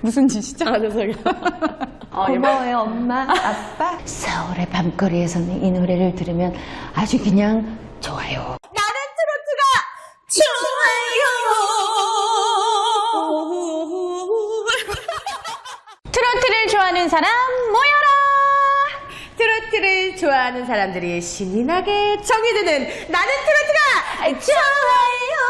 무슨 짓이죠? 아, 죄송해요. 아, 예. 고마워요, 엄마, 아빠. 서울의 밤거리에서는 이 노래를 들으면 아주 그냥 좋아요. 트로트를 좋아하는 사람 모여라! 트로트를 좋아하는 사람들이 신이 나게 정이 드는 나는 트로트가 좋아요.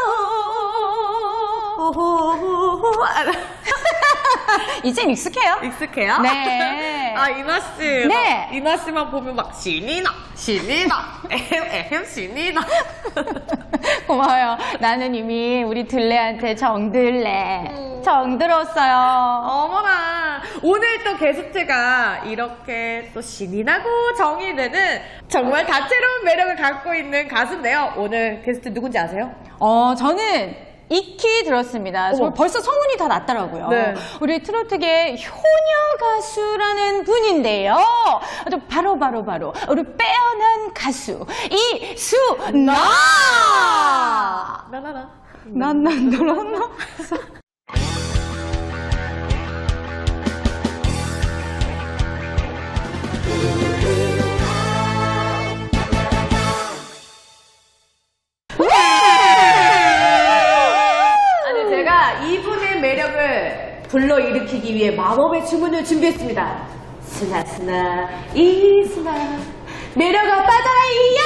이젠 익숙해요. 익숙해요? 네. 아, 이나 씨. 네. 막 이나 씨만 보면 막 신이 나, 신이 나, 에헴, 에헴, 신이 나. 고마워요. 나는 이미 우리 들레한테 정들래. 음. 정들었어요. 어머나. 오늘 또 게스트가 이렇게 또 신이 나고 정이 드는 정말 다채로운 매력을 갖고 있는 가수인데요. 오늘 게스트 누군지 아세요? 어, 저는 익히 들었습니다. 어머. 벌써 소문이 다 났더라고요. 네. 우리 트로트계 효녀 가수라는 분인데요. 아주 바로 바로 바로 우리 빼어난 가수 이수나. 나나나. 난난난난 아 불러일으키기 위해 마법의 주문을 준비했습니다. 스나 스나 이스나 매력아 빠져라 이야!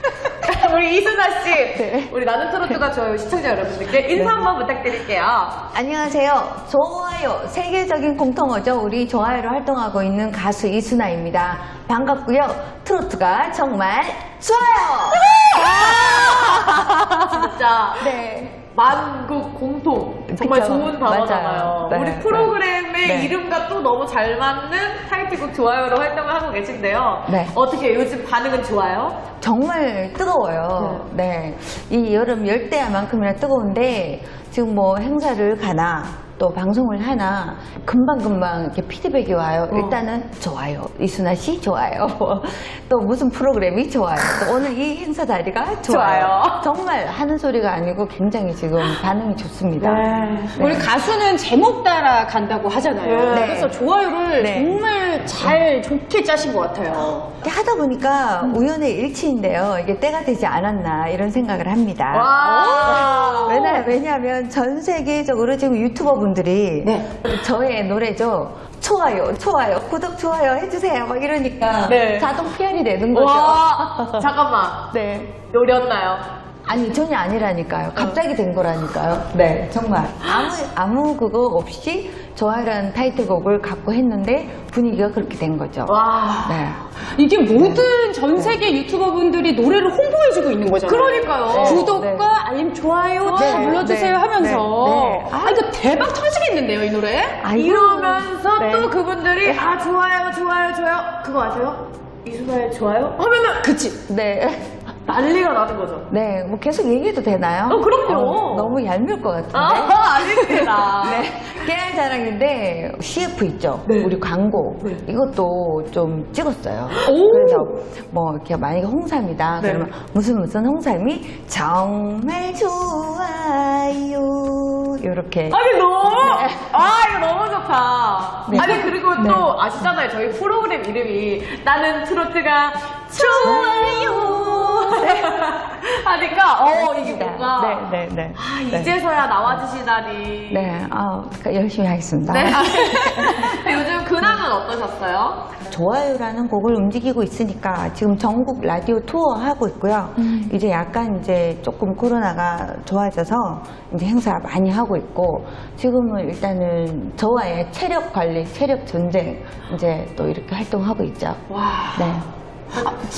우리 이순아 씨, 우리 나는 트로트가 좋아요 시청자 여러분들께 인사 한번 부탁드릴게요. 안녕하세요. 좋아요. 세계적인 공통어죠. 우리 좋아요로 활동하고 있는 가수 이순아입니다. 반갑고요. 트로트가 정말 좋아요. 진짜 네. 만국 공통 정말 그쵸. 좋은 단어잖아요. 네, 우리 프로그램의 네. 이름과 또 너무 잘 맞는 타이틀곡 좋아요로 활동을 하고 계신데요. 네. 어떻게 요즘 반응은 좋아요? 정말 뜨거워요. 네. 이 여름 열대야만큼이나 뜨거운데 지금 뭐 행사를 가나 또 방송을 하나 금방금방 이렇게 피드백이 와요. 어. 일단은 좋아요. 이순아 씨 좋아요. 또 무슨 프로그램이 좋아요. 또 오늘 이 행사 자리가 좋아요. 좋아요. 정말 하는 소리가 아니고 굉장히 지금 반응이 좋습니다. 네. 우리 가수는 제목 따라 간다고 하잖아요. 네. 그래서 좋아요를 네. 정말 잘 좋게 짜신 것 같아요. 이렇게 하다 보니까 우연의 일치인데요. 이게 때가 되지 않았나 이런 생각을 합니다. 와. 왜냐, 왜냐하면 전 세계적으로 지금 유튜버 분 들이 네. 저의 노래죠. 좋아요, 좋아요, 구독, 좋아요 해주세요. 막 이러니까 네. 자동 PR이 되는 거죠. 와. 잠깐만. 네. 노렸나요? 아니, 전혀 아니라니까요. 갑자기 된 거라니까요. 네, 정말. 아무, 아무 그거 없이 좋아요라는 타이틀곡을 갖고 했는데 분위기가 그렇게 된 거죠. 와. 네. 이게 모든 전 세계 유튜버 분들이 노래를 홍보해주고 있는 거잖아요. 그러니까요. 구독과 네. 알림, 좋아요 네, 다 눌러주세요 네, 하면서. 네, 네. 대박 터지겠는데요, 이 노래? 아이고. 이러면서 네. 또 그분들이 아 좋아요 좋아요 좋아요 그거 아세요? 이수가의 좋아요? 하면은 그치. 네. 난리가 나는 거죠. 네, 뭐 계속 얘기해도 되나요? 어, 그럼요. 너무 얄미울 것 같은데. 아 아닙니다. 네, 깨알 자랑인데 CF 있죠. 네. 우리 광고 네. 이것도 좀 찍었어요. 오. 그래서 뭐 이렇게 만약에 홍삼이다 네. 그러면 무슨 무슨 홍삼이 정말 좋아요 이렇게 아니 너무 아 이거 너무 좋다. 네. 아니 그리고 네. 또 아시잖아요 저희 프로그램 이름이 나는 트로트가 좋아요. 하니까 어 이게 뭔가 네, 네, 네. 아 네. 이제서야 나와주시다니. 네, 아, 열심히 하겠습니다. 네. 요즘 근황은 어떠셨어요? 좋아요라는 곡을 움직이고 있으니까 지금 전국 라디오 투어 하고 있고요. 이제 약간 이제 조금 코로나가 좋아져서 이제 행사 많이 하고 있고 지금은 일단은 저와의 체력 관리, 체력 전쟁 이제 또 이렇게 활동하고 있죠. 와. 네.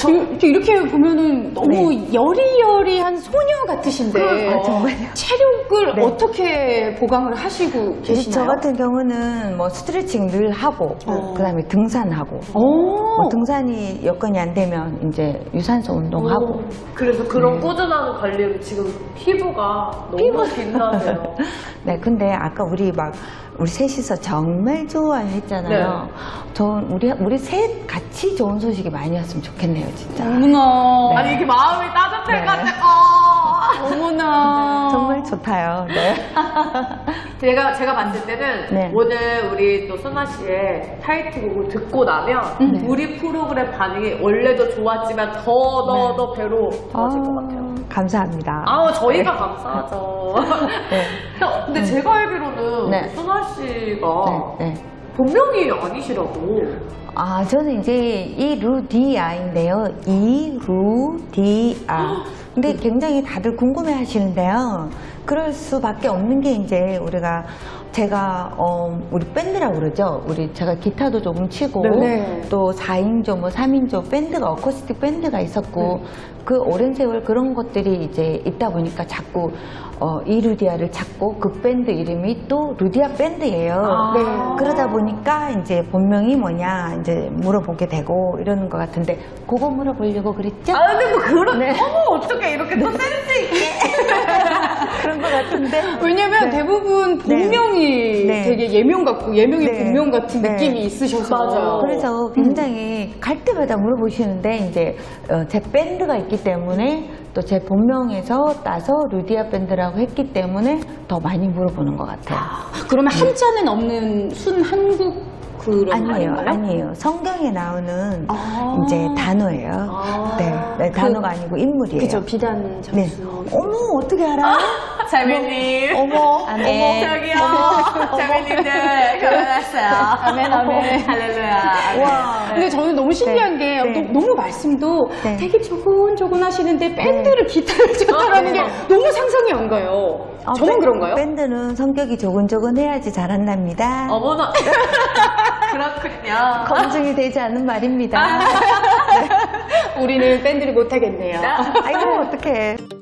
이렇게, 이렇게 보면은 너무 여리여리한 소녀 같으신데. 아, 정말요? 체력을 네. 어떻게 보강을 하시고 계시나요? 저 같은 경우는 뭐 스트레칭 늘 하고 어. 그다음에 등산하고 오. 뭐 등산이 여건이 안 되면 이제 유산소 운동하고 오, 그래서 그런 꾸준한 관리로 지금 피부가 너무 빛나세요. 네, 근데 아까 우리 막 우리 셋이서 정말 좋아요 했잖아요. 저 우리 우리 셋 같이 좋은 소식이 많이 왔으면 좋겠네요, 진짜. 어머나. 아니 이렇게 마음이 따뜻해 네. 가지고 어. 어머나. 정말 좋다요. 네. 제가 제가 봤을 때는 네. 오늘 우리 또 소나 씨의 타이틀곡을 듣고 나면 네. 우리 프로그램 반응이 원래도 좋았지만 더더더 배로 좋아질 것 같아요. 감사합니다. 아우 저희가 감사하죠. 네. 어, 근데 제가 알기로는 네. 소나 씨가 네, 네. 본명이 아니시라고. 아, 저는 이제 이루디아인데요. 이루디아. 근데 굉장히 다들 궁금해 하시는데요. 그럴 수밖에 없는 게 이제 우리가 제가 어, 우리 밴드라고 그러죠. 우리 제가 기타도 조금 치고 네. 또 4인조 뭐 3인조 밴드가 어쿠스틱 밴드가 있었고 네. 그 오랜 세월 그런 것들이 이제 있다 보니까 자꾸 어, 이 루디아를 찾고 그 밴드 이름이 또 루디아 밴드예요. 아. 네. 그러다 보니까 이제 본명이 뭐냐 이제 물어보게 되고 이러는 것 같은데 그거 물어보려고 그랬죠? 아 근데 뭐 그런 네. 이렇게 또 센스 있게 그런 것 같은데 왜냐면 네. 대부분 본명이 네. 되게 예명 같고 예명이 네. 본명 같은 네. 느낌이 있으셔서. 맞아요. 그래서 굉장히 갈 때마다 물어보시는데 이제 어, 제 밴드가 있기 때문에 또 제 본명에서 따서 루디아 밴드라고 했기 때문에 더 많이 물어보는 것 같아요. 그러면 한자는 없는 순 한국 그런 아니에요, 말인가요? 아니에요. 성경에 나오는 아. 이제 단어예요. 아. 네, 네, 단어가 아니고 인물이에요. 그죠 비단 네. 장수. 어머 어떻게 알아요? 자매님. 어머, 아, 네. 저기요. 자매님들 결혼했어요. 아멘, 아멘. 할렐루야. 와. 근데 저는 너무 신기한 네, 게 네. 너, 무 말씀도 네. 되게 조곤조곤 하시는데 밴드를 기타를 쳤다라는 네. 게 너무 상상이 안 가요. 아, 저만 밴- 그런가요? 밴드는 성격이 조근조근 해야지 잘한답니다. 어머나. 그렇군요. 검증이 되지 않는 말입니다. 우리는 밴드를 못 하겠네요. 아이고 어떡해.